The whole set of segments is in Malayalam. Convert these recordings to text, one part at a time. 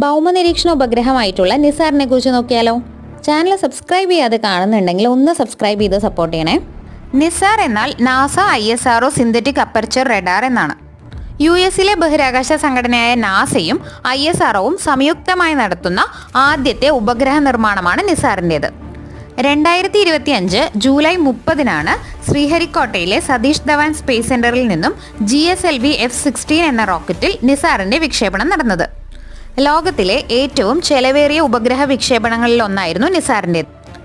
ഭൗമനിരീക്ഷണ ഉപഗ്രഹമായിട്ടുള്ള നിസാറിനെ കുറിച്ച് നോക്കിയാലോ? ചാനൽ സബ്സ്ക്രൈബ് ചെയ്യാതെ കാണുന്നുണ്ടെങ്കിൽ ഒന്ന് സബ്സ്ക്രൈബ് ചെയ്ത് സപ്പോർട്ട് ചെയ്യണേ. നിസാർ എന്നാൽ NASA I S R O synthetic aperture radar എന്നാണ്. യു എസിലെ ബഹിരാകാശ സംഘടനയായ നാസയും ഐ എസ് ആർഒവും സംയുക്തമായി നടത്തുന്ന ആദ്യത്തെ ഉപഗ്രഹ നിർമ്മാണമാണ് നിസാറിന്റേത്. രണ്ടായിരത്തി ഇരുപത്തി അഞ്ച് ജൂലൈ മുപ്പതിനാണ് ശ്രീഹരിക്കോട്ടയിലെ സതീഷ് ധവാൻ സ്പേസ് സെന്ററിൽ നിന്നും G S L V F sixteen എന്ന റോക്കറ്റിൽ നിസാറിന്റെ വിക്ഷേപണം നടന്നത്. ലോകത്തിലെ ഏറ്റവും ചെലവേറിയ ഉപഗ്രഹ വിക്ഷേപണങ്ങളിൽ ഒന്നായിരുന്നു നിസാറിന്റെ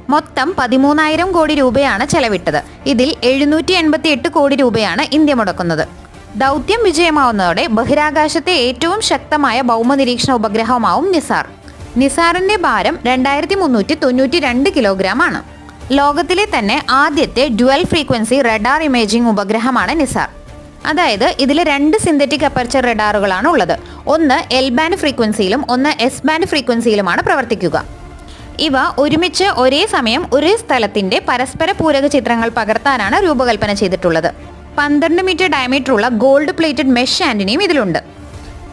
മൊത്തം പതിമൂന്നായിരം കോടി രൂപയാണ് ചെലവിട്ടത്. ഇതിൽ എഴുന്നൂറ്റി എൺപത്തി എട്ട് കോടി രൂപയാണ് ഇന്ത്യ മുടക്കുന്നത്. ദൗത്യം വിജയമാവുന്നതോടെ ബഹിരാകാശത്തെ ഏറ്റവും ശക്തമായ ഭൗമനിരീക്ഷണ ഉപഗ്രഹമാവും നിസാർ. നിസാറിന്റെ ഭാരം രണ്ടായിരത്തി മുന്നൂറ്റി തൊണ്ണൂറ്റി രണ്ട് കിലോഗ്രാം ആണ് ലോകത്തിലെ തന്നെ ആദ്യത്തെ ഡ്യുവൽ ഫ്രീക്വൻസി റഡാർ ഇമേജിംഗ് ഉപഗ്രഹമാണ് നിസാർ. അതായത് ഇതിൽ രണ്ട് സിന്തറ്റിക് അപ്പർച്ചർ റഡാറുകളാണ് ഉള്ളത്. ഒന്ന് എൽ ബാൻഡ് ഫ്രീക്വൻസിയിലും ഒന്ന് എസ് ബാൻഡ് ഫ്രീക്വൻസിയിലുമാണ് പ്രവർത്തിക്കുക. ഇവ ഒരുമിച്ച് ഒരേ സമയം ഒരേ സ്ഥലത്തിന്റെ പരസ്പര പൂരക ചിത്രങ്ങൾ പകർത്താനാണ് രൂപകൽപ്പന ചെയ്തിട്ടുള്ളത്. പന്ത്രണ്ട് മീറ്റർ ഡയമീറ്റർ ഉള്ള ഗോൾഡ് പ്ലേറ്റഡ് മെഷ് ആന്റിനിയും ഇതിലുണ്ട്.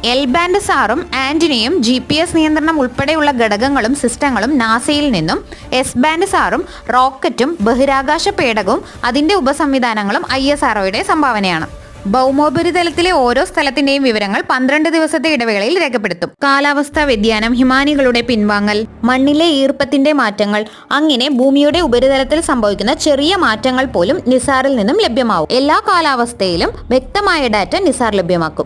എൽ ബാൻഡ് സാറും ആന്റിനിയും ജി പി എസ് നിയന്ത്രണം ഉൾപ്പെടെയുള്ള ഘടകങ്ങളും സിസ്റ്റങ്ങളും നാസയിൽ നിന്നും എസ് ബാൻഡ് സാറും റോക്കറ്റും ബഹിരാകാശ പേടകവും അതിന്റെ ഉപസംവിധാനങ്ങളും ഐ എസ് ആർഒയുടെ സംഭാവനയാണ്. ഭൗമോപരിതലത്തിലെ ഓരോ സ്ഥലത്തിന്റെയും വിവരങ്ങൾ പന്ത്രണ്ട് ദിവസത്തെ ഇടവേളയിൽ രേഖപ്പെടുത്തും. കാലാവസ്ഥാ വ്യതിയാനം ഹിമാനികളുടെ പിൻവാങ്ങൽ മണ്ണിലെ ഈർപ്പത്തിന്റെ മാറ്റങ്ങൾ അങ്ങനെ ഭൂമിയുടെ ഉപരിതലത്തിൽ സംഭവിക്കുന്ന ചെറിയ മാറ്റങ്ങൾ പോലും നിസാറിൽ നിന്നും ലഭ്യമാവും. എല്ലാ കാലാവസ്ഥയിലും വ്യക്തമായ ഡാറ്റ നിസാർ ലഭ്യമാക്കും.